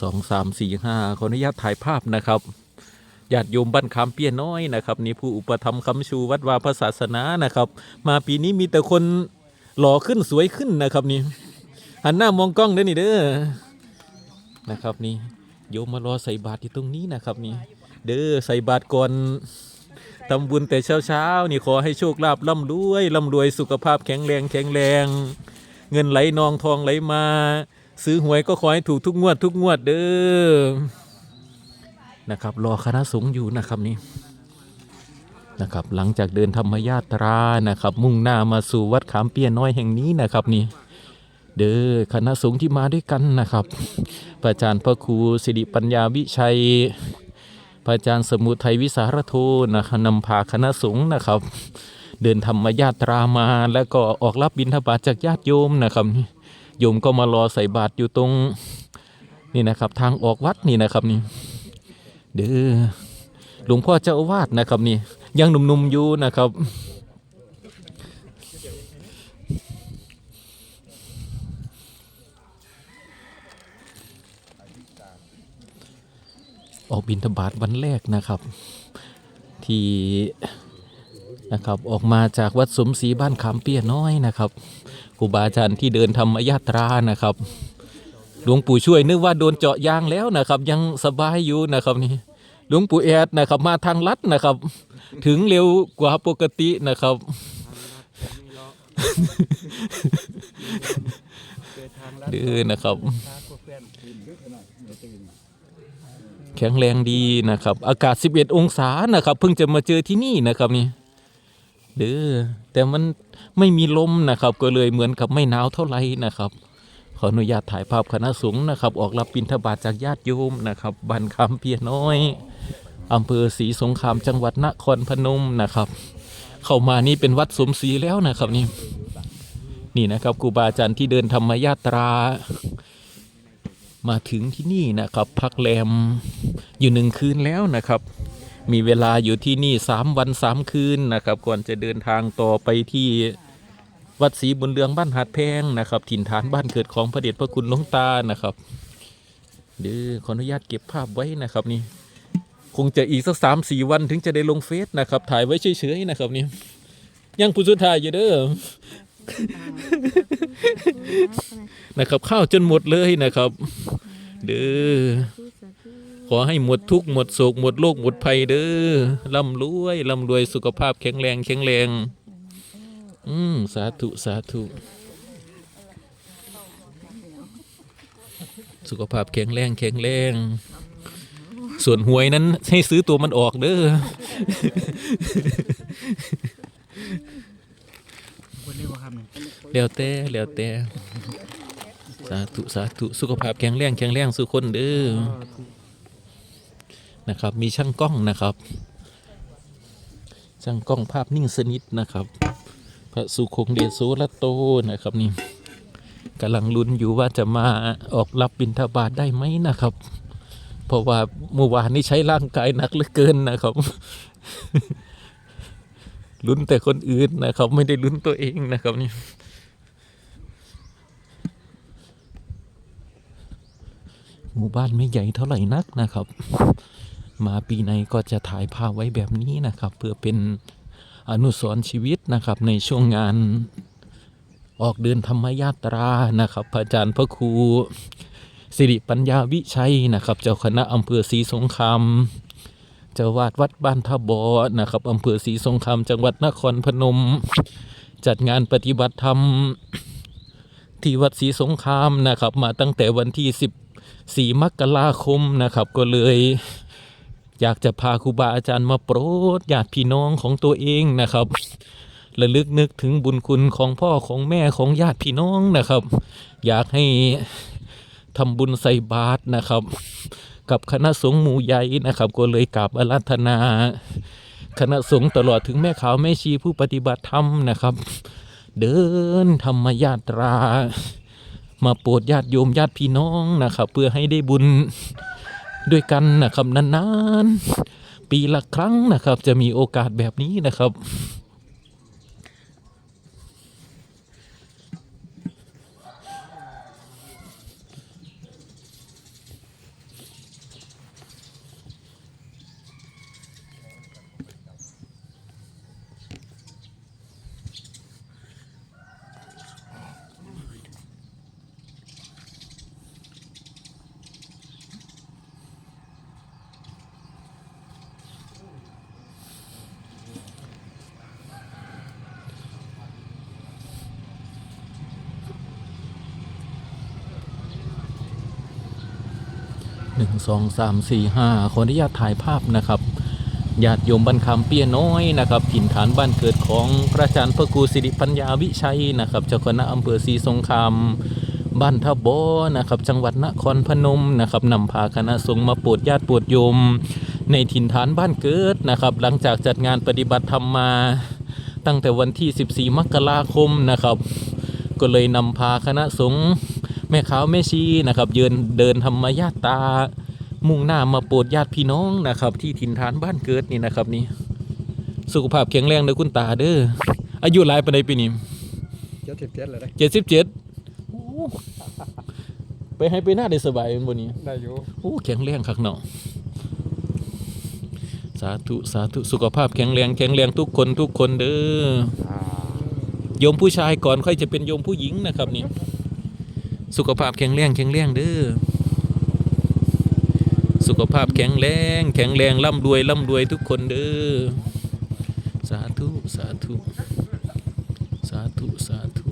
สองสามสี่ห้าขออนุญาตถ่ายภาพนะครับญาติโยมบ้านคำเปี้ยน้อยนะครับนี่ผู้อุปถัมคำชูวัดวาพระศาสนานะครับ มาปีนี้มีแต่คนหล่อขึ้นสวยขึ้นนะครับนี่หันหน้ามองกล้องเด้อนี่เด้อนะครับนี่โยมมารอใส่บาตรอยู่ตรงนี้นะครับนี่เด้อใส่บาตรก่อนทำบุญแต่เช้าๆนี่ขอให้โชคลาภร่ำรวยร่ำรวยสุขภาพแข็งแรงแข็งแรง เงินไหลนองทองไหลมา ซื้อหวยก็ขอให้ถูกทุกงวดทุกงวดเด้อนะครับ รอคณะสงฆ์อยู่นะครับนี่นะครับ หลังจากเดินธรรมยาตรานะครับ มุ่งหน้ามาสู่วัดขามเปียน้อยแห่งนี้นะครับนี่เด้อคณะสงฆ์ที่มาด้วยกันนะครับพระอาจารย์พระครูสิริปัญญาวิชัยพระอาจารย์สมุทัยวิสารโทนะครับนำพาคณะสงฆ์นะครับ เดินธรรมยาตรามาแล้วก็ออกรับบิณฑบาตจากญาติโยมนะครับ โยมก็มารอใส่บาตรอยู่ตรงนี่นะครับ ทางออกวัดนี่นะครับนี่เด้อหลวงพ่อเจ้าอาวาสนะครับนี่ยังหนุ่มๆอยู่นะครับออกบินทบาทวันแรกนะครับ ที่นะครับออกมาจากวัดสมศรีบ้านขามเปียน้อยนะครับ ครูบาอาจารย์ที่เดินธรรมยาตรานะครับหลวงปู่ช่วยนึกว่าโดนเจาะยางแล้วนะครับ ยังสบายอยู่นะครับนี่หลวงปู่แอดนะครับมาทางลัดนะครับ ถึงเร็วกว่าปกตินะครับดื้อนะครับ แข็งแรงดีนะครับ อากาศ 11 องศานะครับ เพิ่งจะมาเจอที่นี่นะครับนี่ เด้อแต่มันไม่มีลมนะครับ ก็เลยเหมือนกับไม่หนาวเท่าไหร่นะครับ ขออนุญาตถ่ายภาพคณะสงฆ์นะครับ ออกรับบิณฑบาตจากญาติโยมนะครับบันคำเพียน้อยอำเภอศรีสงครามจังหวัดนครพนมนะครับ เข้ามานี่เป็นวัดสมศรีแล้วนะครับนี่นี่นะครับครูบาอาจารย์ที่เดินธรรมยาตรา มาถึงที่นี่นะครับ พักแรมอยู่หนึ่งคืนแล้วนะครับ มีเวลาอยู่ที่นี่สามวันสามคืนนะครับ ก่อนจะเดินทางต่อไปที่วัดศรีบุญเรืองบ้านหาดแพงนะครับ ถิ่นฐานบ้านเกิดของพระเดชพระคุณหลวงตานะครับ เดี๋ยวขออนุญาตเก็บภาพไว้นะครับนี่คงจะอีกสักสามสี่วันถึงจะได้ลงเฟซนะครับ ถ่ายไว้เฉยๆนะครับนี่ยังผู้สุดท้ายอยู่เด้อนะครับ ข้าวจนหมดเลยนะครับ เด้อ ขอให้หมดทุกข์หมดโศกหมดโรคหมดภัยเด้อร่ำรวยร่ำรวยสุขภาพแข็งแรงแข็งแรง อืมสาธุสาธุสุขภาพแข็งแรงแข็งแรง ส่วนหวยนั้นให้ซื้อตัวมันออกเด้อเรียว่าครับเรียแล้วแต่แล้วแต่สาธุสาธุสุขภาพแข็งแรงแข็งแรงสุขคนเด้อ นะครับ มีช่างกล้องนะครับ ช่างกล้องภาพนิ่งสนิทนะครับ พระสุคงเดชโสรโตนะครับนี่กำลังลุ้นอยู่ว่าจะมาออกรับบิณฑบาตได้ไหมนะครับ เพราะว่าเมื่อวานนี้ใช้ร่างกายหนักเหลือเกินนะครับลุ้นแต่คนอื่นนะครับไม่ได้ลุ้นตัวเองนะครับนี่หมู่บ้านไม่ใหญ่เท่าไหร่นักนะครับ มาปีไหนก็จะถ่ายภาพไว้แบบนี้นะครับ เพื่อเป็นอนุสรณ์ชีวิตนะครับในช่วงงานออกเดินธรรมยาตรานะครับพระอาจารย์พระครูสิริปัญญาวิชัยนะครับ เจ้าคณะอำเภอศรีสงครามเจ้าวาดวัดบ้านท่าบอนะครับอำเภอศรีสงครามจังหวัดนครพนม จัดงานปฏิบัติธรรมที่วัดศรีสงครามนะครับ มาตั้งแต่วันที่ 14 มกราคมนะครับ ก็เลย อยากจะพาครูบาอาจารย์มาโปรดญาติพี่น้องของตัวเองนะครับระลึกนึกถึงบุญคุณของพ่อของแม่ของญาติพี่น้องนะครับ อยากให้ทำบุญใส่บาตรนะครับ กับคณะสงฆ์หมู่ใหญ่นะครับ ก็เลยกราบอาราธนา คณะสงฆ์ตลอดถึงแม่ขาวแม่ชีผู้ปฏิบัติธรรมนะครับ เดินธรรมยาตรา มาโปรดญาติโยมญาติพี่น้องนะครับ เพื่อให้ได้บุญ ด้วยกันนะครับนานๆ ปีละครั้งนะครับ จะมีโอกาสแบบนี้นะครับ หนึ่งสองสามสี่ห้าขออนุญาตถ่ายภาพนะครับญาติโยมบันคำเปียน้อยนะครับถิ่นฐานบ้านเกิดของพระอาจารย์พระครูสิริปัญญาวิชัยนะครับเจ้าคณะอำเภอศรีสงครามบ้านทบอนะครับจังหวัดนครพนมนะครับนำพาคณะสงฆ์มาโปรดญาติโปรดโยม ในถิ่นฐานบ้านเกิดนะครับ หลังจากจัดงานปฏิบัติธรรมมา ตั้งแต่วันที่ 14 มกราคมนะครับ ก็เลยนำพาคณะสงฆ์ แม่ขาวแม่ชีนะครับเดินเดินธรรมญาตรามุ่งหน้ามาโปรดญาติพี่น้องนะครับ ที่ถิ่นฐานบ้านเกิดนี่นะครับนี่สุขภาพแข็งแรงเด้อคุณตาเด้ออายุหลายปานใดปีนี้เจ็ดสิบเจ็ดเลยได้เจ็ดสิบเจ็ดไปให้ไปหน้าได้สบายเป็นบนนี้ได้อยู่โอ้แข็งแรงคักเนาะสาธุสาธุสุขภาพแข็งแรงแข็งแรงทุกคนทุกคนเด้ออ่าโยมผู้ชายก่อนค่อยจะเป็นโยมผู้หญิงนะครับนี่ สุขภาพแข็งแรงแข็งแรงเด้อสุขภาพแข็งแรงแข็งแรงร่ำรวยร่ำรวยทุกคนเด้อสาธุสาธุสาธุสาธุ